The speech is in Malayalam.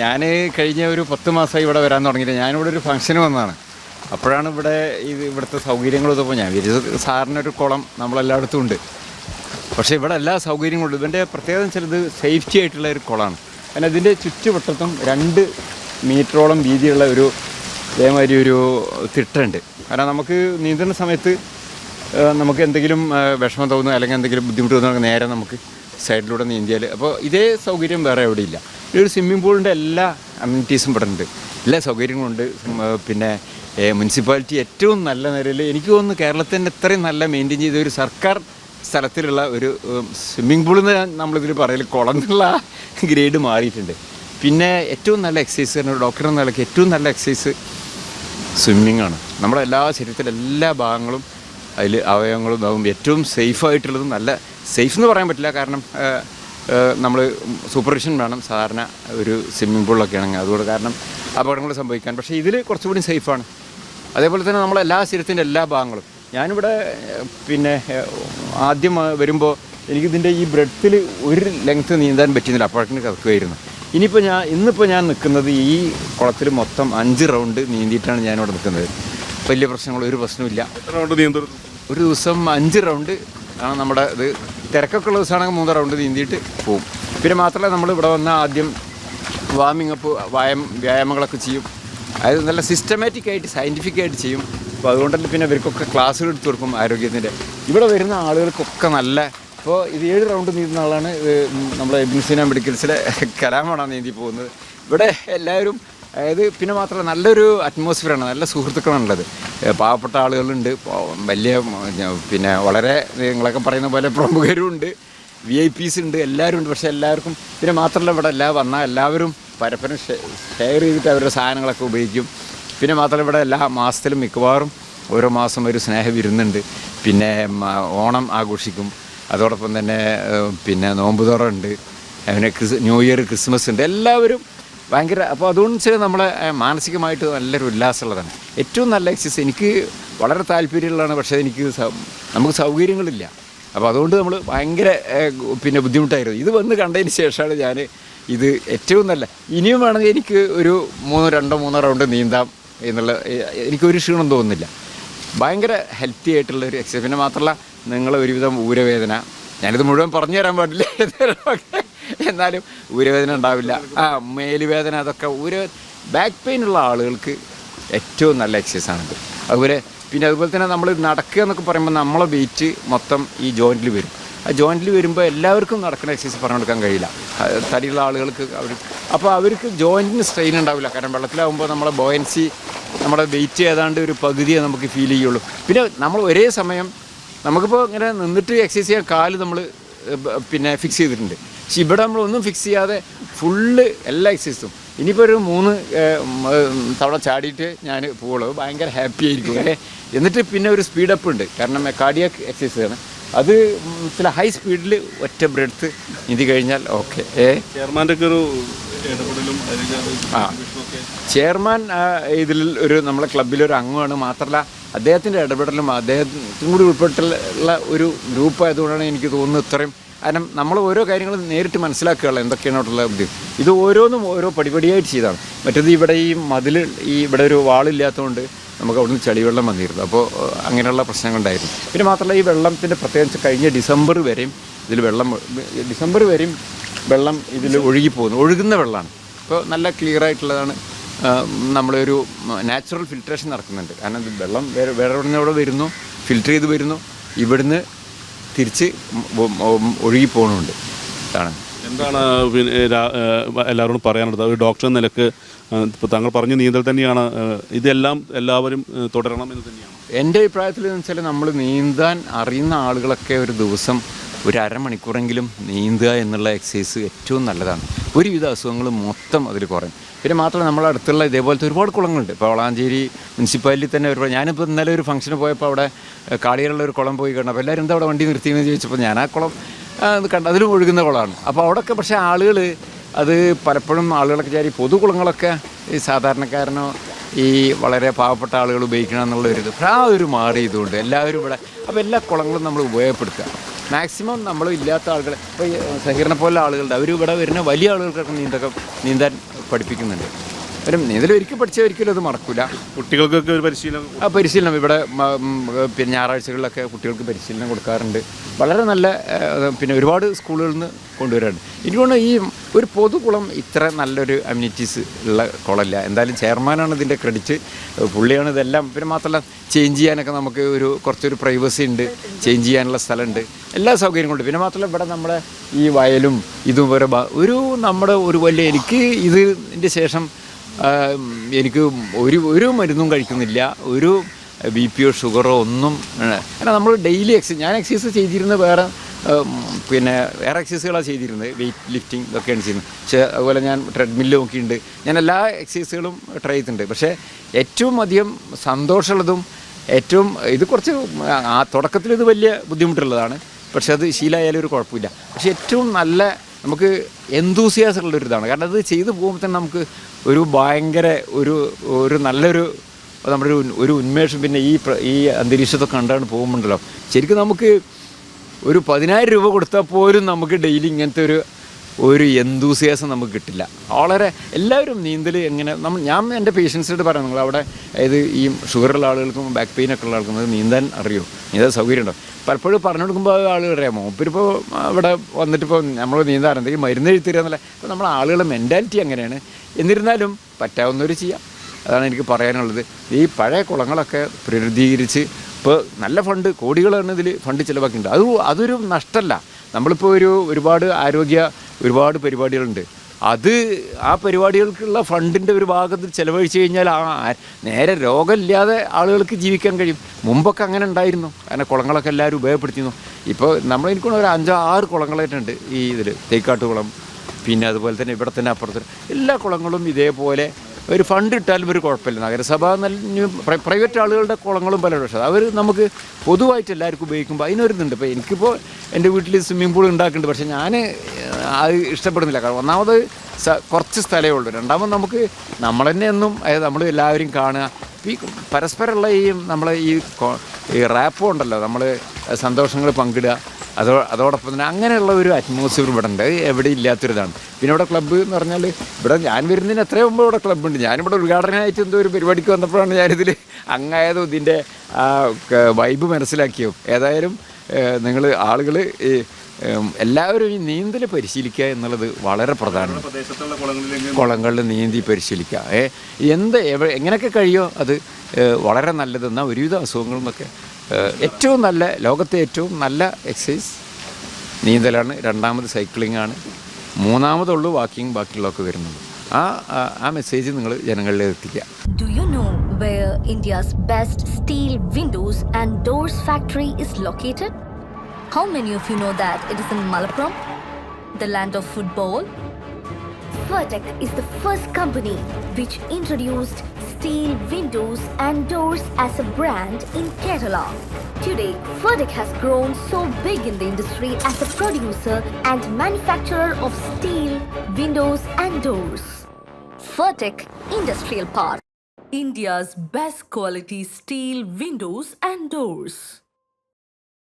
ഞാൻ കഴിഞ്ഞ ഒരു പത്ത് മാസമായി ഇവിടെ വരാൻ തുടങ്ങിയിട്ട് ഞാനിവിടെ ഒരു ഫംഗ്ഷന് വന്നതാണ്. അപ്പോഴാണ് ഇവിടെ ഇത് ഇവിടുത്തെ സൗകര്യങ്ങൾ ഇതപ്പോൾ ഞാൻ വിചാരിച്ചത്. സാറിനൊരു കുളം നമ്മളെല്ലായിടത്തും ഉണ്ട്. പക്ഷേ ഇവിടെ എല്ലാ സൗകര്യങ്ങളും ഉണ്ട്. ഇതിന്റെ പ്രത്യേകത ഇത് സേഫ്റ്റി ആയിട്ടുള്ള ഒരു കുളമാണ് കാരണം ഇതിന്റെ ചുറ്റുവട്ടത്തും രണ്ട് മീറ്ററോളം വീതിയുള്ള ഒരു ഇതേമാതിരി ഒരു തിട്ടുണ്ട്. കാരണം നമുക്ക് നീന്തുന്ന സമയത്ത് നമുക്ക് എന്തെങ്കിലും വിഷമം തോന്നുന്നു അല്ലെങ്കിൽ എന്തെങ്കിലും ബുദ്ധിമുട്ട് തോന്നുന്നു നേരെ നമുക്ക് സൈഡിലൂടെ നീന്തിയാൽ അപ്പോൾ ഇതേ സൗകര്യം വേറെ എവിടെയില്ല. ഈ ഒരു സ്വിമ്മിംഗ് പൂളിന്റെ എല്ലാ അമ്യൂണിറ്റീസും ഇവിടെ ഉണ്ട് എല്ലാ സൗകര്യങ്ങളും ഉണ്ട്. പിന്നെ മുനിസിപ്പാലിറ്റി ഏറ്റവും നല്ല നിലയിൽ എനിക്ക് തോന്നുന്നു കേരളത്തിന്റെ ഇത്രയും നല്ല മെയിന്റെയിൻ ചെയ്ത ഒരു സർക്കാർ സ്ഥലത്തിലുള്ള ഒരു സ്വിമ്മിംഗ് പൂൾ എന്ന് നമ്മളിതിൽ പറയൽ കുളം എന്നുള്ള ഗ്രേഡ് മാറിയിട്ടുണ്ട്. പിന്നെ ഏറ്റവും നല്ല എക്സസൈസ് ഒരു ഡോക്ടർ നിലയ്ക്ക് ഏറ്റവും നല്ല എക്സസൈസ് സ്വിമ്മിംഗ് ആണ്. നമ്മുടെ എല്ലാ ശരീരത്തിലെ എല്ലാ ഭാഗങ്ങളും അതിൽ അവയവങ്ങളും ഏറ്റവും സേഫായിട്ടുള്ളതും നല്ല സേഫ് എന്ന് പറയാൻ പറ്റില്ല. കാരണം നമ്മൾ സൂപ്പർവിഷൻ വേണം സാധാരണ ഒരു സ്വിമ്മിംഗ് പൂളിലൊക്കെ ആണെങ്കിൽ അതുകൊണ്ട് കാരണം അപകടങ്ങൾ സംഭവിക്കാൻ. പക്ഷേ ഇതിൽ കുറച്ചുകൂടി സേഫാണ്. അതേപോലെ തന്നെ നമ്മളെ എല്ലാ ശരീരത്തിന്റെ എല്ലാ ഭാഗങ്ങളും. ഞാനിവിടെ പിന്നെ ആദ്യം വരുമ്പോൾ എനിക്കിതിന്റെ ഈ ബ്രെഡത്തിൽ ഒരു ലെങ്ത്ത് നീന്താൻ പറ്റുന്നില്ല അപ്പോഴേക്കും കിടക്കുമായിരുന്നു ഇനിയിപ്പോൾ ഞാൻ ഇന്നിപ്പോൾ ഞാൻ നിൽക്കുന്നത് ഈ കുളത്തിൽ മൊത്തം അഞ്ച് റൗണ്ട് നീന്തിയിട്ടാണ് ഞാനിവിടെ നിൽക്കുന്നത്. വലിയ പ്രശ്നങ്ങൾ ഒരു പ്രശ്നമില്ല റൗണ്ട് ഒരു ദിവസം അഞ്ച് റൗണ്ട് ആണ് നമ്മുടെ ഇത് തിരക്കൊക്കെ ഉള്ള ദിവസമാണെങ്കിൽ മൂന്ന് റൗണ്ട് നീന്തിയിട്ട് പോകും പിന്നെ മാത്രമല്ല നമ്മൾ ഇവിടെ വന്ന ആദ്യം വാമിംഗ് അപ്പ് വ്യായാമ വ്യായാമങ്ങളൊക്കെ ചെയ്യും. അതായത് നല്ല സിസ്റ്റമാറ്റിക് ആയിട്ട് സയന്റിഫിക് ആയിട്ട് ചെയ്യും. അപ്പോൾ അതുകൊണ്ട് തന്നെ പിന്നെ ഇവർക്കൊക്കെ ക്ലാസ്സുകൾ എടുത്തു കൊടുക്കും ആരോഗ്യത്തിന്റെ. ഇവിടെ വരുന്ന ആളുകൾക്കൊക്കെ നല്ല ഇപ്പോൾ ഇത് ഏഴ് റൗണ്ട് നീന്തുന്ന ആളാണ് ഇത് നമ്മുടെ എബിൻസിന മെഡിക്കൽസിലെ കലാമാണ് നീന്തി പോകുന്നത്. ഇവിടെ എല്ലാവരും അതായത് പിന്നെ മാത്രമല്ല നല്ലൊരു അറ്റ്മോസ്ഫിയറാണ് നല്ല സുഹൃത്തുക്കളാണുള്ളത്. പാവപ്പെട്ട ആളുകളുണ്ട് വലിയ പിന്നെ വളരെ നിങ്ങളൊക്കെ പറയുന്ന പോലെ പ്രമുഖരും ഉണ്ട് വി ഐ പീസ് ഉണ്ട് എല്ലാവരും ഉണ്ട് പക്ഷേ എല്ലാവർക്കും പിന്നെ മാത്രമല്ല ഇവിടെ എല്ലാ വന്നാൽ എല്ലാവരും പരപ്പരം ഷെയർ ചെയ്തിട്ട് അവരുടെ സാധനങ്ങളൊക്കെ ഉപയോഗിക്കും. പിന്നെ മാത്രമല്ല ഇവിടെ എല്ലാ മാസത്തിലും മിക്കവാറും ഓരോ മാസം ഒരു സ്നേഹം വിരുന്നുണ്ട്. പിന്നെ ഓണം ആഘോഷിക്കും. അതോടൊപ്പം തന്നെ പിന്നെ നോമ്പുതുറ ഉണ്ട്. പിന്നെ ക്രിസ് ന്യൂ ഇയർ ക്രിസ്മസ് ഉണ്ട്. എല്ലാവരും ഭയങ്കര അപ്പോൾ അതുകൊണ്ട് വെച്ചാൽ നമ്മളെ മാനസികമായിട്ട് നല്ലൊരു ഉല്ലാസമുള്ളതാണ്. ഏറ്റവും നല്ല എക്സസൈസ് എനിക്ക് വളരെ താല്പര്യമുള്ളതാണ് പക്ഷേ എനിക്ക് നമുക്ക് സൗകര്യങ്ങളില്ല. അപ്പോൾ അതുകൊണ്ട് നമ്മൾ ഭയങ്കര പിന്നെ ബുദ്ധിമുട്ടായിരുന്നു. ഇത് വന്ന് കണ്ടതിന് ശേഷമാണ് ഞാൻ ഇത് ഏറ്റവും നല്ല ഇനിയും വേണമെങ്കിൽ എനിക്ക് ഒരു മൂന്നോ രണ്ടോ മൂന്നോ റൗണ്ട് നീന്താം എന്നുള്ള എനിക്കൊരു ക്ഷീണം തോന്നുന്നില്ല. ഭയങ്കര ഹെൽത്തി ആയിട്ടുള്ള ഒരു എക്സസൈസ് പിന്നെ മാത്രമല്ല നിങ്ങൾ ഒരുവിധം ഊരവേദന. ഞാനിത് മുഴുവൻ പറഞ്ഞു തരാൻ പാടില്ല. എന്നാലും ഊരവേദന ഉണ്ടാവില്ല. ആ മേലുവേദന അതൊക്കെ ഊര ബാക്ക് പെയിൻ ഉള്ള ആളുകൾക്ക് ഏറ്റവും നല്ല എക്സസൈസ് ആണിത്. അതുപോലെ പിന്നെ അതുപോലെ തന്നെ നമ്മൾ നടക്കുക എന്നൊക്കെ പറയുമ്പോൾ നമ്മളെ വെയിറ്റ് മൊത്തം ഈ ജോയിന്റിൽ വരും. ആ ജോയിന്റിൽ വരുമ്പോൾ എല്ലാവർക്കും നടക്കുന്ന എക്സസൈസ് പറഞ്ഞു കൊടുക്കാൻ കഴിയില്ല. തടിയുള്ള ആളുകൾക്ക് അവർ അപ്പോൾ അവർക്ക് ജോയിന്റിന് സ്ട്രെയിൻ ഉണ്ടാവില്ല. കാരണം വെള്ളത്തിലാവുമ്പോൾ നമ്മളെ ബോയൻസി നമ്മുടെ വെയിറ്റ് ഏതാണ്ട് ഒരു പകുതിയെ നമുക്ക് ഫീൽ ചെയ്യുള്ളൂ. പിന്നെ നമ്മൾ ഒരേ സമയം നമുക്കിപ്പോൾ ഇങ്ങനെ നിന്നിട്ട് എക്സസൈസ് ചെയ്യാൻ കാൽ നമ്മൾ പിന്നെ ഫിക്സ് ചെയ്തിട്ടുണ്ട്. പക്ഷെ ഇവിടെ നമ്മൾ ഒന്നും ഫിക്സ് ചെയ്യാതെ ഫുള്ള് എല്ലാ എക്സസൈസും ഇനിയിപ്പോൾ ഒരു മൂന്ന് തവണ ചാടിയിട്ട് ഞാൻ പോകുള്ളൂ ഭയങ്കര ഹാപ്പി ആയിരിക്കും അല്ലേ? എന്നിട്ട് പിന്നെ ഒരു സ്പീഡപ്പ് ഉണ്ട്. കാരണം കാർഡിയാക് എക്സസൈസ് ആണ്. അത് ചില ഹൈ സ്പീഡിൽ ഒറ്റ ബ്രെഡ്ത്ത് ഇത് കഴിഞ്ഞാൽ ഓക്കെ ഏ? ചെയർമാന്റെ ഒക്കെ ഒരു ആ. ചെയർമാൻ ഇതിൽ ഒരു നമ്മളെ ക്ലബിലൊരു അംഗമാണ്. മാത്രമല്ല അദ്ദേഹത്തിന്റെ ഇടപെടലും അദ്ദേഹത്തിനും കൂടി ഉൾപ്പെട്ടുള്ള ഒരു ഗ്രൂപ്പ് ആയതുകൊണ്ടാണ് എനിക്ക് തോന്നുന്നത് ഇത്രയും കാരണം നമ്മൾ ഓരോ കാര്യങ്ങളും നേരിട്ട് മനസ്സിലാക്കുകയുള്ള എന്തൊക്കെയാണ് അവിടെയുള്ള ഇത് ഓരോന്നും ഓരോ പടിപടിയായിട്ട് ചെയ്താണ്. മറ്റേത് ഇവിടെ ഈ മതിൽ ഈ ഇവിടെ ഒരു വാളില്ലാത്തതുകൊണ്ട് നമുക്ക് അവിടുന്ന് ചളിവെള്ളം വന്നിരുന്നു. അപ്പോൾ അങ്ങനെയുള്ള പ്രശ്നങ്ങൾ ഉണ്ടായിരുന്നു പിന്നെ മാത്രമല്ല ഈ വെള്ളത്തിന്റെ പ്രത്യേകിച്ച് കഴിഞ്ഞ ഡിസംബർ വരെയും ഇതിൽ വെള്ളം ഡിസംബർ വരെയും വെള്ളം ഇതിൽ ഒഴുകി പോകുന്നു ഒഴുകുന്ന വെള്ളമാണ്. അപ്പോൾ നല്ല ക്ലിയർ ആയിട്ടുള്ളതാണ് നമ്മളൊരു നാച്ചുറൽ ഫിൽട്രേഷൻ നടക്കുന്നുണ്ട്. കാരണം വെള്ളം വേറെ വേറെ എവിടെ നിന്ന് വരുന്നു ഫിൽറ്റർ ചെയ്ത് വരുന്നു. ഇവിടുന്ന് തിരിച്ച് ഉം, ഉം, ഒഴുകി പോകുന്നുണ്ട് അതാണ് എന്താണ് പിന്നെ എല്ലാവരോടും പറയാനുള്ളത്? ഒരു ഡോക്ടർ എന്ന നിലയ്ക്ക് ഇപ്പോൾ താങ്കൾ പറഞ്ഞ നീന്തൽ തന്നെയാണ് ഇതെല്ലാം എല്ലാവരും തുടരണം എന്ന് തന്നെയാണ്. എന്റെ അഭിപ്രായത്തിൽ എന്ന് വെച്ചാൽ നമ്മൾ നീന്താൻ അറിയുന്ന ആളുകളൊക്കെ ഒരു ദിവസം ഒരു അരമണിക്കൂറെങ്കിലും നീന്തുക എന്നുള്ള എക്സസൈസ് ഏറ്റവും നല്ലതാണ്. ഒരുവിധ അസുഖങ്ങൾ മൊത്തം അതിൽ കുറയും. പിന്നെ മാത്രമല്ല നമ്മുടെ അടുത്തുള്ള ഇതേപോലത്തെ ഒരുപാട് കുളങ്ങളുണ്ട്. ഇപ്പോൾ വളാഞ്ചേരി മുനിസിപ്പാലിറ്റി തന്നെ ഒരുപാട് ഞാനിപ്പോൾ ഇന്നലെ ഒരു ഫംഗ്ഷന് പോയപ്പോൾ അവിടെ കാളികളുള്ള ഒരു കുളം പോയി കണ്ടപ്പോൾ എല്ലാവരും എന്താ അവിടെ വണ്ടി നിർത്തിയെന്ന് ചോദിച്ചപ്പോൾ ഞാൻ ആ കുളം കണ്ട അതിലും ഒഴുകുന്ന കുളമാണ്. അപ്പോൾ അവിടെയൊക്കെ പക്ഷേ ആളുകൾ അത് പലപ്പോഴും ആളുകളൊക്കെ വിചാരി പൊതുകുളങ്ങളൊക്കെ ഈ സാധാരണക്കാരനോ ഈ വളരെ പാവപ്പെട്ട ആളുകൾ ഉപയോഗിക്കണം എന്നുള്ള ഒരു ഇത്. ആ ഒരു മാറി ഇതുകൊണ്ട് എല്ലാവരും ഇവിടെ അപ്പോൾ എല്ലാ കുളങ്ങളും നമ്മൾ ഉപയോഗപ്പെടുത്തുക. മാക്സിമം നമ്മൾ ഇല്ലാത്ത ആളുകൾ ഇപ്പോൾ സഹീറിനെ പോലെ ആളുകളുണ്ട്. അവർ ഇവിടെ വരുന്ന വലിയ ആളുകൾക്കൊക്കെ നീന്തൊക്കെ നീന്താൻ പഠിപ്പിക്കുന്നുണ്ട്. ഒരു നീന്തൽ ഒരിക്കൽ പഠിച്ചാൽ ഒരിക്കലും അത് മറക്കില്ല കുട്ടികൾക്കൊക്കെ ഒരു പരിശീലനം ആ പരിശീലനം. ഇവിടെ പിന്നെ ഞായറാഴ്ചകളിലൊക്കെ കുട്ടികൾക്ക് പരിശീലനം കൊടുക്കാറുണ്ട്. വളരെ നല്ല പിന്നെ ഒരുപാട് സ്കൂളുകളിൽ നിന്ന് കൊണ്ടുവരാറുണ്ട്. എനിക്ക് തോന്നുന്നു ഈ ഒരു പൊതുകുളം ഇത്ര നല്ലൊരു അമ്യൂണിറ്റീസ് ഉള്ള കുളമല്ല. എന്തായാലും ചെയർമാനാണ് ഇതിന്റെ ക്രെഡിറ്റ് പുള്ളിയാണ് ഇതെല്ലാം പിന്നെ മാത്രമല്ല ചേഞ്ച് ചെയ്യാനൊക്കെ നമുക്ക് ഒരു കുറച്ചൊരു പ്രൈവസി ഉണ്ട്. ചേഞ്ച് ചെയ്യാനുള്ള സ്ഥലമുണ്ട്. എല്ലാ സൗകര്യങ്ങളും കൊണ്ട് പിന്നെ മാത്രമല്ല ഇവിടെ നമ്മുടെ ഈ വയലും ഇതും വരെ ഒരു നമ്മുടെ ഒരു വലിയ എനിക്ക് ഇതിന്റെ ശേഷം എനിക്ക് ഒരു ഒരു മരുന്നും കഴിക്കുന്നില്ല. ഒരു ബി പിയോ ഷുഗറോ ഒന്നും കാരണം നമ്മൾ ഡെയിലി എക്സസൈസ് ഞാൻ എക്സസൈസ് ചെയ്തിരുന്ന വേറെ പിന്നെ വേറെ എക്സസൈസുകളാണ് ചെയ്തിരുന്നത്. വെയിറ്റ് ലിഫ്റ്റിംഗ് ഇതൊക്കെയാണ് ചെയ്യുന്നത്. പക്ഷേ അതുപോലെ ഞാൻ ട്രെഡ്മില്ല് നോക്കിയിട്ടുണ്ട്. ഞാൻ എല്ലാ എക്സസൈസുകളും ട്രൈ ചെയ്തിട്ടുണ്ട്. പക്ഷേ ഏറ്റവും അധികം സന്തോഷമുള്ളതും ഏറ്റവും ഇത് കുറച്ച് ആ തുടക്കത്തിൽ ഇത് വലിയ ബുദ്ധിമുട്ടുള്ളതാണ്. പക്ഷെ അത് ശീലമായാലും ഒരു കുഴപ്പമില്ല. പക്ഷെ ഏറ്റവും നല്ല നമുക്ക് എന്തൂസിയാസ് ഉള്ള ഒരു ഇതാണ് കാരണം അത് ചെയ്തു പോകുമ്പോൾ തന്നെ നമുക്ക് ഒരു ഭയങ്കര ഒരു ഒരു നല്ലൊരു നമ്മുടെ ഒരു ഒരു ഉന്മേഷം പിന്നെ ഈ ഈ അന്തരീക്ഷത്തൊക്കെ കണ്ടാണ് പോകുമ്പോണ്ടല്ലോ. ശരിക്കും നമുക്ക് ഒരു പതിനായിരം രൂപ കൊടുത്താൽ പോലും നമുക്ക് ഡെയിലി ഇങ്ങനത്തെ ഒരു ഒരു എന്തൂസിയാസം നമുക്ക് കിട്ടില്ല. വളരെ എല്ലാവരും നീന്തൽ എങ്ങനെ നമ്മൾ ഞാൻ എന്റെ പേഷ്യൻസിനോട് പറയാം നിങ്ങൾ അവിടെ അതായത് ഈ ഷുഗറുള്ള ആളുകൾക്കും ബാക്ക് പെയിൻ ഒക്കെ ഉള്ള ആൾക്കും നീന്താൻ അറിയോ? നീന്താൻ സൗകര്യം ഉണ്ടോ? പലപ്പോഴും പറഞ്ഞു കൊടുക്കുമ്പോൾ ആളുകൾ അറിയാമോ മൂപ്പരിപ്പോൾ അവിടെ വന്നിട്ടിപ്പോൾ നമ്മൾ നീന്താൻ എന്തെങ്കിലും മരുന്ന് എഴുതി ഇപ്പോൾ നമ്മുടെ ആളുകളുടെ മെന്റാലിറ്റി അങ്ങനെയാണ്. എന്നിരുന്നാലും പറ്റാവുന്നവർ ചെയ്യാം. അതാണ് എനിക്ക് പറയാനുള്ളത്. ഈ പഴയ കുളങ്ങളൊക്കെ പ്രകൃതീകരിച്ച് ഇപ്പോൾ നല്ല ഫണ്ട് കോടികളാണ് ഇതിൽ ഫണ്ട് ചിലവാക്കിയിട്ടുണ്ട്. അത് അതൊരു നഷ്ടമല്ല നമ്മളിപ്പോൾ ഒരു ഒരുപാട് ആരോഗ്യ ഒരുപാട് പരിപാടികളുണ്ട്. അത് ആ പരിപാടികൾക്കുള്ള ഫണ്ടിന്റെ ഒരു ഭാഗത്ത് ചിലവഴിച്ച് കഴിഞ്ഞാൽ ആ നേരെ രോഗമില്ലാതെ ആളുകൾക്ക് ജീവിക്കാൻ കഴിയും. മുമ്പൊക്കെ അങ്ങനെ ഉണ്ടായിരുന്നു. അങ്ങനെ കുളങ്ങളൊക്കെ എല്ലാവരും ഉപയോഗപ്പെടുത്തിയിരുന്നു. ഇപ്പോൾ നമ്മൾ എനിക്കുള്ള ഒരു അഞ്ചോ ആറ് കുളങ്ങളായിട്ടുണ്ട് ഈ ഇതിൽ തേക്കാട്ടുകുളം പിന്നെ അതുപോലെ തന്നെ ഇവിടെ തന്നെ അപ്പുറത്ത്. എല്ലാ കുളങ്ങളും ഇതേപോലെ ഒരു ഫണ്ട് ഇട്ടാലും ഒരു കുഴപ്പമില്ല. നഗരസഭ പ്രൈവറ്റ് ആളുകളുടെ കുളങ്ങളും പല പക്ഷേ അവർ നമുക്ക് പൊതുവായിട്ട് എല്ലാവർക്കും ഉപയോഗിക്കുമ്പോൾ അതിനൊരു ഇതുണ്ട്. ഇപ്പോൾ എനിക്കിപ്പോൾ എന്റെ വീട്ടിൽ സ്വിമ്മിംഗ് പൂൾ ഉണ്ടാക്കുന്നുണ്ട്. പക്ഷേ ഞാൻ അത് ഇഷ്ടപ്പെടുന്നില്ല. കാരണം ഒന്നാമത് കുറച്ച് സ്ഥലമേ ഉള്ളൂ. രണ്ടാമത് നമുക്ക് നമ്മൾ തന്നെ എന്നും അതായത് നമ്മൾ എല്ലാവരും കാണുക. ഈ പരസ്പരമുള്ള ഈ നമ്മളെ ഈ ഈ റാപ്പോ ഉണ്ടല്ലോ. നമ്മൾ സന്തോഷങ്ങൾ പങ്കിടുക. അതോ അതോടൊപ്പം തന്നെ അങ്ങനെയുള്ള ഒരു അറ്റ്മോസ്ഫിയർ ഇവിടെ ഉണ്ട്. എവിടെ ഇല്ലാത്തൊരിതാണ്. പിന്നെ ഇവിടെ ക്ലബ്ബ് എന്ന് പറഞ്ഞാൽ ഇവിടെ ഞാൻ വരുന്നതിന് എത്രയോ മുമ്പ് ഇവിടെ ക്ലബ്ബുണ്ട് ഞാനിവിടെ ഉദ്ഘാടനമായിട്ട് എന്തോ ഒരു പരിപാടിക്ക് വന്നപ്പോഴാണ് ഞാനിതിൽ അങ്ങായതും ഇതിന്റെ വൈബ് മനസ്സിലാക്കിയോ ഏതായാലും നിങ്ങൾ ആളുകൾ എല്ലാവരും ഈ നീന്തൽ പരിശീലിക്കുക എന്നുള്ളത് വളരെ പ്രധാനമാണ്. കുളങ്ങളിൽ നീന്തി പരിശീലിക്കുക. എന്ത് എങ്ങനെയൊക്കെ കഴിയോ അത് വളരെ നല്ലതെന്നാൽ ഒരുവിധ ഏ, ഏറ്റവും നല്ല ലോകത്തെ ഏറ്റവും നല്ല എക്സസൈസ് നീന്തലാണ് രണ്ടാമത് സൈക്ലിംഗ് ആണ് മൂന്നാമതുള്ളൂ വാക്കിംഗ് ബാക്കിയുള്ളതൊക്കെ വരുന്നത് ആ ആ- മെസ്സേജ് നിങ്ങൾ ജനങ്ങളിലേക്ക് എത്തിക്കുക Do you know where India's best steel windows and doors factory is located? How many of you know that it is in Malappuram, the land of football? Vertec is the first company which introduced steel windows and doors as a brand in Kerala. Today, Vertec has grown so big in the industry as a producer and manufacturer of steel windows and doors. Vertec Industrial Park. India's best quality steel windows and doors.